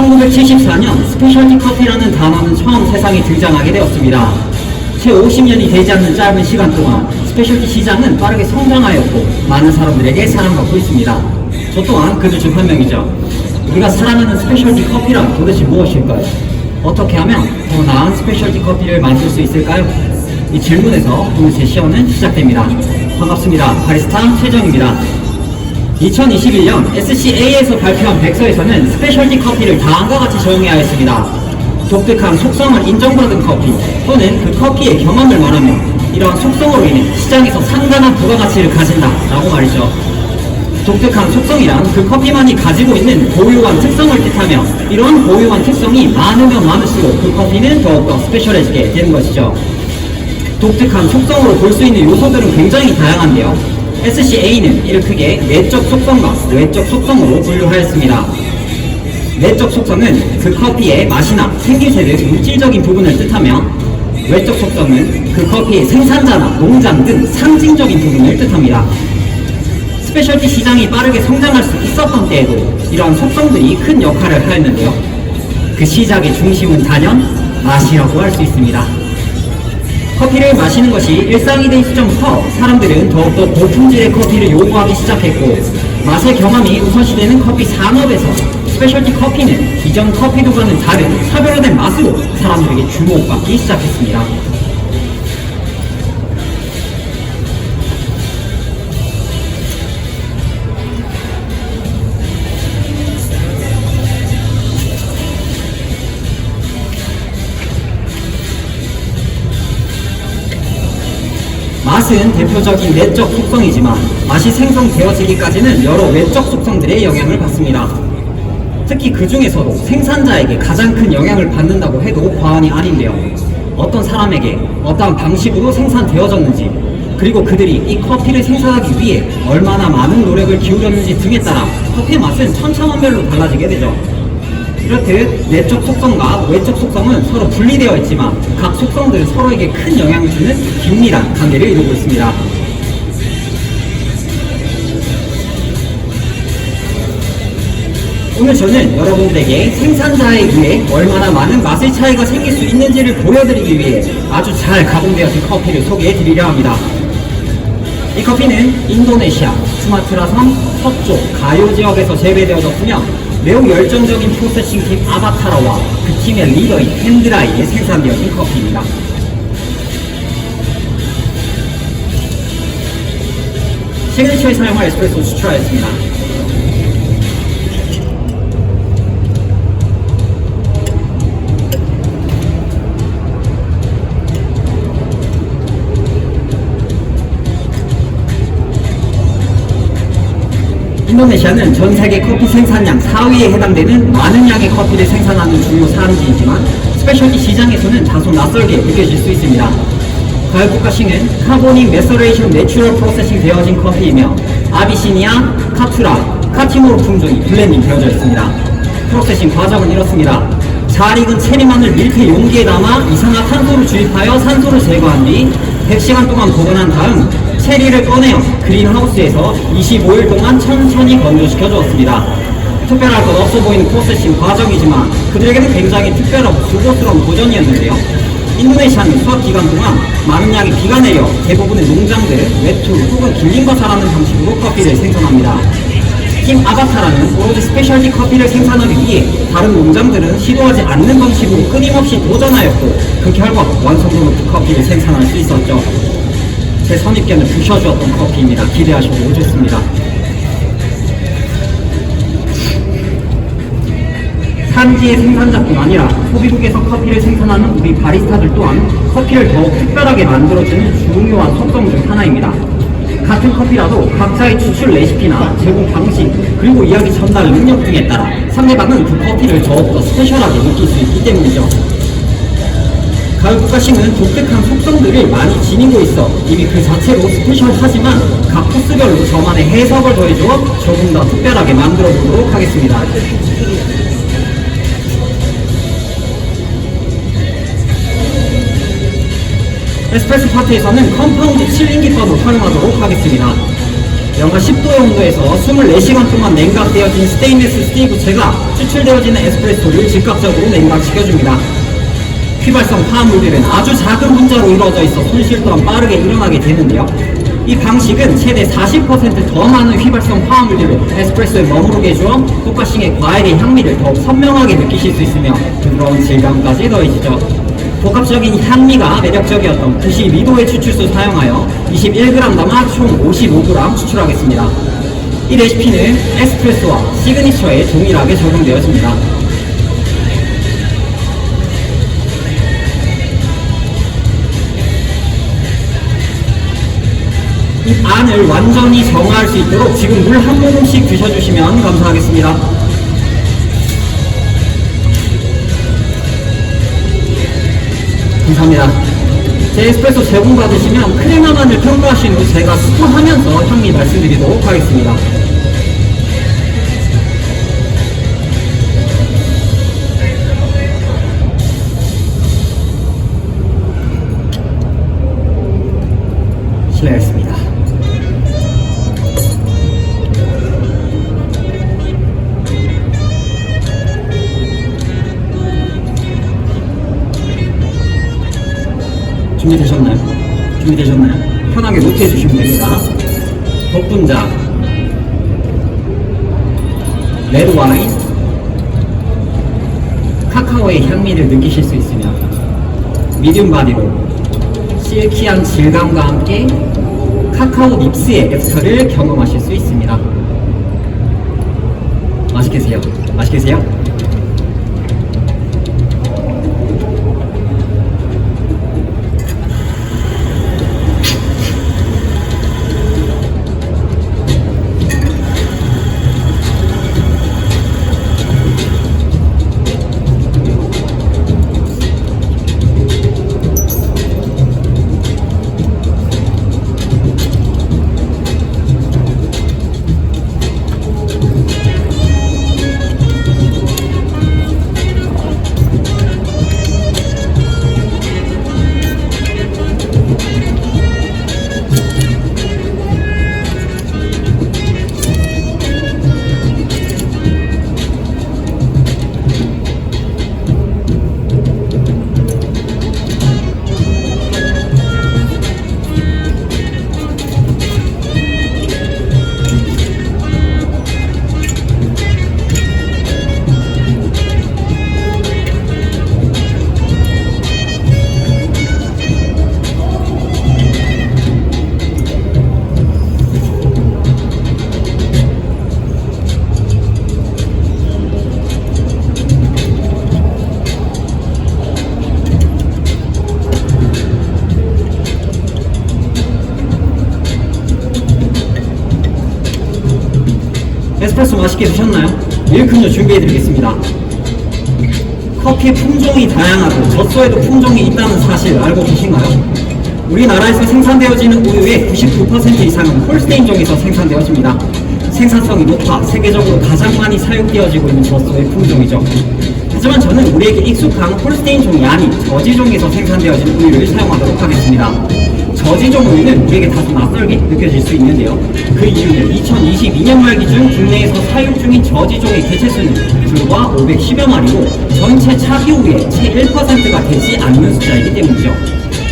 1974년 스페셜티 커피라는 단어는 처음 세상에 등장하게 되었습니다. 채 50년이 되지 않는 짧은 시간 동안 스페셜티 시장은 빠르게 성장하였고 많은 사람들에게 사랑받고 있습니다. 저 또한 그들 중 한 명이죠. 우리가 사랑하는 스페셜티 커피란 도대체 무엇일까요? 어떻게 하면 더 나은 스페셜티 커피를 만들 수 있을까요? 이 질문에서 오늘 세시원은 시작됩니다. 반갑습니다. 바리스타 최정입니다. 2021년 SCA에서 발표한 백서에서는 스페셜티 커피를 다음과 같이 했습니다. 독특한 속성을 인정받은 커피 또는 그 커피의 경험을 말하며 이러한 속성으로 인해 시장에서 상당한 부가가치를 가진다 라고 말이죠. 독특한 속성이란 그 커피만이 가지고 있는 고유한 특성을 뜻하며 이런 고유한 특성이 많으면 많을수록 그 커피는 더욱더 스페셜해지게 되는 것이죠. 독특한 속성으로 볼 수 있는 요소들은 굉장히 다양한데요. SCA는 이를 크게 내적 속성과 외적 속성으로 분류하였습니다. 내적 속성은 그 커피의 맛이나 생김새 등 물질적인 부분을 뜻하며 외적 속성은 그 커피의 생산자나 농장 등 상징적인 부분을 뜻합니다. 스페셜티 시장이 빠르게 성장할 수 있었던 때에도 이러한 속성들이 큰 역할을 하였는데요. 그 시작의 중심은 단연 맛이라고 할 수 있습니다. 커피를 마시는 것이 일상이 된 시점부터 사람들은 더욱더 고품질의 커피를 요구하기 시작했고 맛의 경험이 우선시되는 커피 산업에서 스페셜티 커피는 이전 커피도와는 다른 차별화된 맛으로 사람들에게 주목받기 시작했습니다. 맛은 대표적인 내적 속성이지만 맛이 생성되어지기까지는 여러 외적 속성들의 영향을 받습니다. 특히 그 중에서도 생산자에게 가장 큰 영향을 받는다고 해도 과언이 아닌데요. 어떤 사람에게 어떠한 방식으로 생산되어졌는지, 그리고 그들이 이 커피를 생산하기 위해 얼마나 많은 노력을 기울였는지 등에 따라 커피의 맛은 천차만별로 달라지게 되죠. 이렇듯 내적 속성과 외적 속성은 서로 분리되어 있지만 각 속성들은 서로에게 큰 영향을 주는 긴밀한 관계를 이루고 있습니다. 오늘 저는 여러분들에게 생산자에 의해 얼마나 많은 맛의 차이가 생길 수 있는지를 보여드리기 위해 아주 잘 가공되어진 커피를 소개해 드리려 합니다. 이 커피는 인도네시아 수마트라 섬 서쪽 가요 지역에서 재배되어졌으며 매우 열정적인 프로세싱 팀 아바타라와 그 팀의 리더인 핸드라이에 생산되어진 커피입니다. 시그니처에 사용할 에스프레소 추출하였습니다. 인도네시아는 전 세계 커피 생산량 4위에 해당되는 많은 양의 커피를 생산하는 주요 산지이지만 스페셜티 시장에서는 다소 낯설게 느껴질 수 있습니다. 가요국가싱은 카보닉 메서레이션 내추럴 프로세싱 되어진 커피이며 아비시니아, 카투라, 카티모르 품종이 블렌딩 되어져 있습니다. 프로세싱 과정은 이렇습니다. 잘 익은 체리만을 밀크 용기에 담아 이산화탄소를 주입하여 산소를 제거한 뒤 100시간 동안 보관한 다음 체리를 꺼내어 그린하우스에서 25일 동안 천천히 건조시켜 주었습니다. 특별할 것 없어 보이는 프로세싱 과정이지만 그들에게는 굉장히 특별하고 수고스러운 도전이었는데요. 인도네시아는 수학 기간 동안 많은 양의 비가 내려 대부분의 농장들은 외투 혹은 길린 과사라는 방식으로 커피를 생산합니다. 팀 아바타라는 오로지 스페셜티 커피를 생산하기 위해 다른 농장들은 시도하지 않는 방식으로 끊임없이 도전하였고 그 결과 완성도 높은 커피를 생산할 수 있었죠. 제 선입견을 부셔주었던 커피입니다. 기대하셔도 좋습니다. 산지의 생산자뿐 아니라 소비국에서 커피를 생산하는 우리 바리스타들 또한 커피를 더욱 특별하게 만들어주는 중요한 속성 중 하나입니다. 같은 커피라도 각자의 추출 레시피나 제공 방식 그리고 이야기 전달 능력 등에 따라 상대방은 그 커피를 더욱더 스페셜하게 느낄 수 있기 때문이죠. 가을국가싱은 독특한 속성들을 많이 지니고 있어 이미 그 자체로 스페셜하지만 각 코스별로 저만의 해석을 더해주어 조금 더 특별하게 만들어 보도록 하겠습니다. 에스프레소 파트에서는 컴파운드 칠링 기법을 활용하도록 하겠습니다. 영하 10도 온도에서 24시간 동안 냉각되어진 스테인리스 스틸 부채가 추출되어지는 에스프레소를 즉각적으로 냉각시켜줍니다. 휘발성 화합물들은 아주 작은 분자로 이루어져 있어 손실 또한 빠르게 일어나게 되는데요. 이 방식은 최대 40%더 많은 휘발성 화합물들을 에스프레소에 머무르게 해주어 포카싱의 과일의 향미를 더욱 선명하게 느끼실 수 있으며 부드러운 질감까지 더해지죠. 복합적인 향미가 매력적이었던 92도의 추출수 사용하여 21g 담아 총 55g 추출하겠습니다. 이 레시피는 에스프레소와 시그니처에 동일하게 적용되어집니다. 이 안을 완전히 정화할 수 있도록 지금 물 한 모금씩 드셔주시면 감사하겠습니다. 감사합니다. 제 에스프레소 제공 받으시면 크레마만을 평가하신 후 제가 스포하면서 향미 말씀드리도록 하겠습니다. 카카오의 향미를 느끼실 수 있으며 미디움 바디로 실키한 질감과 함께 카카오 닙스의 애프터를 경험하실 수 있습니다. 맛있게 드세요. 맛있게 드세요. 맛있게 드셨나요? 밀크음료 준비해드리겠습니다. 커피의 품종이 다양하고 젖소에도 품종이 있다는 사실 알고 계신가요? 우리나라에서 생산되어지는 우유의 99% 이상은 홀스테인종에서 생산되어집니다. 생산성이 높아 세계적으로 가장 많이 사용되어지고 있는 젖소의 품종이죠. 하지만 저는 우리에게 익숙한 홀스테인 종이 아닌 저지종에서 생산되어진 우유를 사용하도록 하겠습니다. 저지종 우유는 우리에게 다소 낯설게 느껴질 수 있는데요. 그 이유는 2022년 말 기준 국내에서 사육 중인 저지종의 개체 수는 불과 510여 마리로 전체 차기 우유의 채 1%가 되지 않는 숫자이기 때문이죠.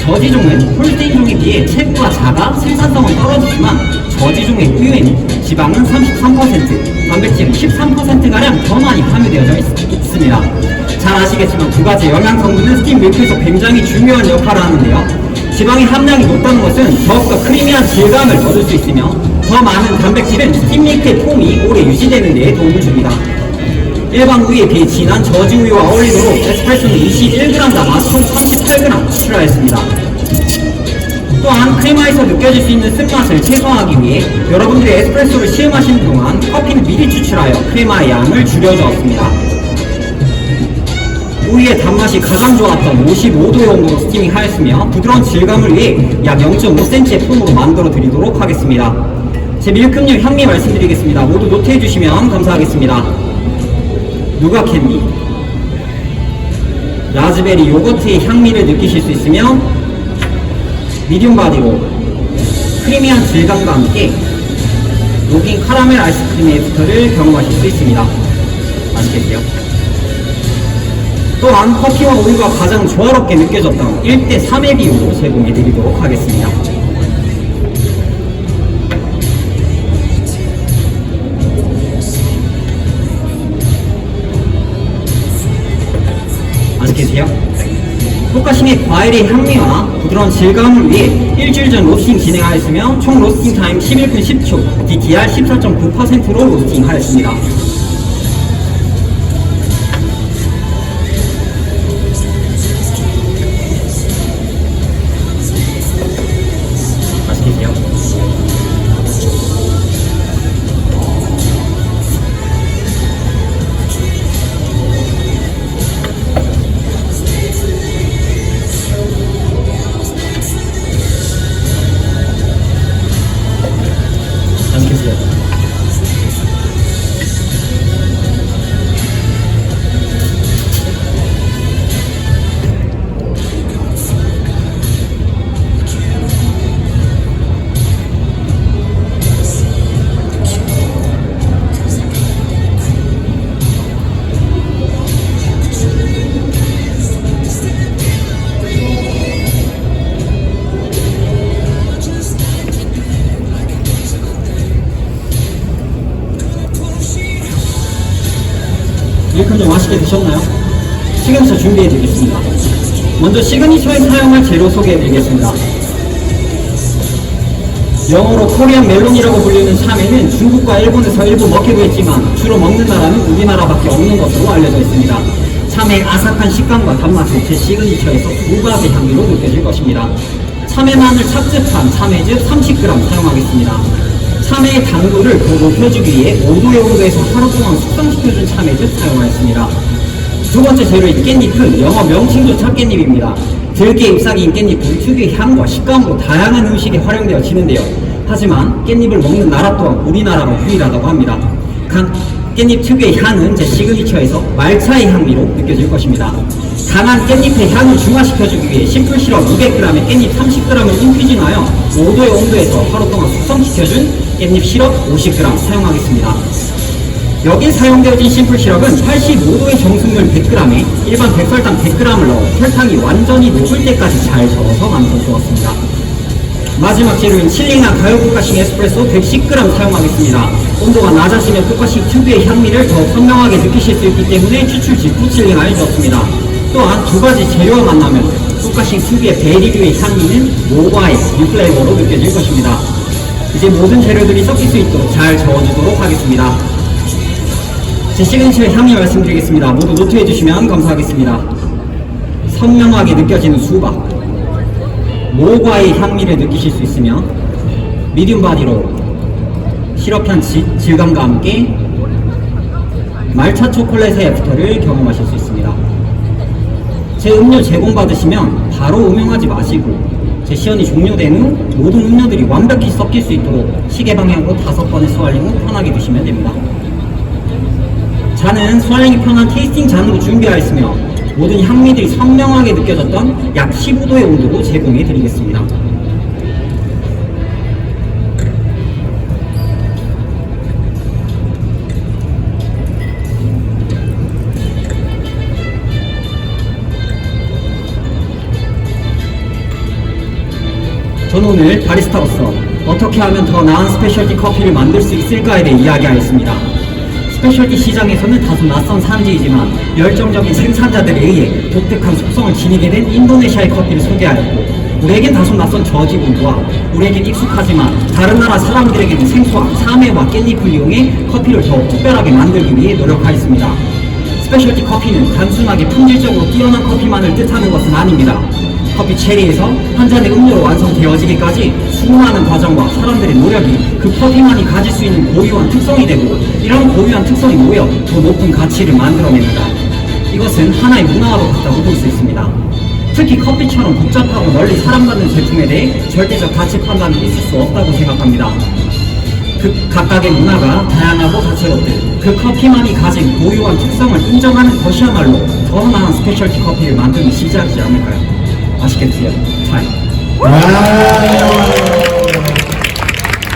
저지종은 홀스테인종에 비해 체구가 작아 생산성은 떨어지지만 저지종의 우유에는 지방은 33%, 단백질은 13%가량 더 많이 함유되어져 있, 있습니다. 잘 아시겠지만 두 가지 영양 성분은 스팀 밀크에서 굉장히 중요한 역할을 하는데요. 지방의 함량이 높다는 것은 더욱더 크리미한 질감을 얻을 수 있으며 더 많은 단백질은 스팀 밀크의 폼이 오래 유지되는 데 도움을 줍니다. 일반 우유에 비해 진한 저지 우유와 어울리도록 에스프레소는 21g 담아 총 38g 추출하였습니다. 또한 크레마에서 느껴질 수 있는 쓴맛을 최소화하기 위해 여러분들이 에스프레소를 시음하시는 동안 커피는 미리 추출하여 크레마의 양을 줄여주었습니다. 우유의 단맛이 가장 좋았던 55도의 온도로 스티밍 하였으며 부드러운 질감을 위해 약 0.5cm의 폼으로 만들어 드리도록 하겠습니다. 제 밀크음료 향미 말씀드리겠습니다. 모두 노트해 주시면 감사하겠습니다. 누가 캔디 라즈베리 요거트의 향미를 느끼실 수 있으며 미디움 바디로 크리미한 질감과 함께 녹인 카라멜 아이스크림 애프터를 경험하실 수 있습니다. 드세요. 또한 커피와 우유가 가장 조화롭게 느껴졌던 1대 3의 비율로 제공해 드리도록 하겠습니다. 맛있게 드세요. 포카싱의 과일의 향미와 부드러운 질감을 위해 일주일 전 로스팅 진행하였으며 총 로스팅 타임 11분 10초, DTR 14.9%로 로스팅하였습니다. 이렇게 좀 맛있게 드셨나요? 시그니처 준비해 드리겠습니다. 먼저 시그니처에 사용할 재료 소개해 드리겠습니다. 영어로 코리안 멜론이라고 불리는 참외는 중국과 일본에서 일부 먹기도 했지만 주로 먹는 나라는 우리나라밖에 없는 것으로 알려져 있습니다. 참외의 아삭한 식감과 단맛은 제 시그니처에서 두 가지 향기로 느껴질 것입니다. 참외만을 찹즙한 참외즙 30g 사용하겠습니다. 참외의 당도를 더 높여주기 위해 5도의 온도에서 하루 동안 숙성시켜준 참외즙 사용하였습니다. 두 번째 재료인 깻잎은 영어 명칭조차 깻잎입니다. 들깨 잎사귀인 깻잎은 특유의 향과 식감으로 다양한 음식에 활용되어지는데요. 하지만 깻잎을 먹는 나라 또한 우리나라가 유일하다고 합니다. 간, 깻잎 특유의 향은 제 시그니처에서 말차의 향미로 느껴질 것입니다. 강한 깻잎의 향을 중화시켜주기 위해 심플 시럽 200g에 깻잎 30g을 인퓨징하여 5도의 온도에서 하루 동안 숙성시켜준 깻잎 시럽 50g 사용하겠습니다. 여기 사용되어진 심플 시럽은 85도의 정수물 100g에 일반 백설탕 100g을 넣어 설탕이 완전히 녹을 때까지 잘 저어서 만들어 주었습니다. 마지막 재료인 칠링한 가요 포카싱 에스프레소 110g 사용하겠습니다. 온도가 낮아지면 포카싱 특유의 향미를 더 선명하게 느끼실 수 있기 때문에 추출 직후 칠링하여 주었습니다. 또한 두 가지 재료와 만나면 포카싱 특유의 베리류의 향미는 모과의 뉴플레이버로 느껴질 것입니다. 이제 모든 재료들이 섞일 수 있도록 잘 저어주도록 하겠습니다. 제 시그니처의 향이 말씀드리겠습니다. 모두 노트해 주시면 감사하겠습니다. 선명하게 느껴지는 수박, 모과의 향미를 느끼실 수 있으며 미디움 바디로 시럽한 지- 질감과 함께 말차 초콜릿의 애프터를 경험하실 수 있습니다. 제 음료 제공 받으시면 바로 음용하지 마시고 제 시연이 종료된 후 모든 음료들이 완벽히 섞일 수 있도록 시계 방향으로 다섯 번의 스왈링 후 편하게 드시면 됩니다. 잔은 스왈링이 편한 테이스팅 잔으로 준비하였으며 모든 향미들이 선명하게 느껴졌던 약 15도의 온도로 제공해 드리겠습니다. 저는 오늘 바리스타로서 어떻게 하면 더 나은 스페셜티 커피를 만들 수 있을까에 대해 이야기하였습니다. 스페셜티 시장에서는 다소 낯선 산지이지만 열정적인 생산자들에 의해 독특한 속성을 지니게 된 인도네시아의 커피를 소개하였고 우리에겐 다소 낯선 저지분과 우리에겐 익숙하지만 다른 나라 사람들에게는 생소한 참외와 깻잎을 이용해 커피를 더욱 특별하게 만들기 위해 노력하였습니다. 스페셜티 커피는 단순하게 품질적으로 뛰어난 커피만을 뜻하는 것은 아닙니다. 커피 체리에서 한 잔의 음료로 완성되어지기까지 수많은 과정과 사람들의 노력이 그 커피만이 가질 수 있는 고유한 특성이 되고 이런 고유한 특성이 모여 더 높은 가치를 만들어냅니다. 이것은 하나의 문화와도 같다고 볼 수 있습니다. 특히 커피처럼 복잡하고 널리 사랑받는 제품에 대해 절대적 가치 판단이 있을 수 없다고 생각합니다. 그 각각의 문화가 다양하고 다채롭듯 그 커피만이 가진 고유한 특성을 인정하는 것이야말로 더 나은 스페셜티 커피를 만드는 시작이지 않을까요? 맛있게 드세요. 잘. 와.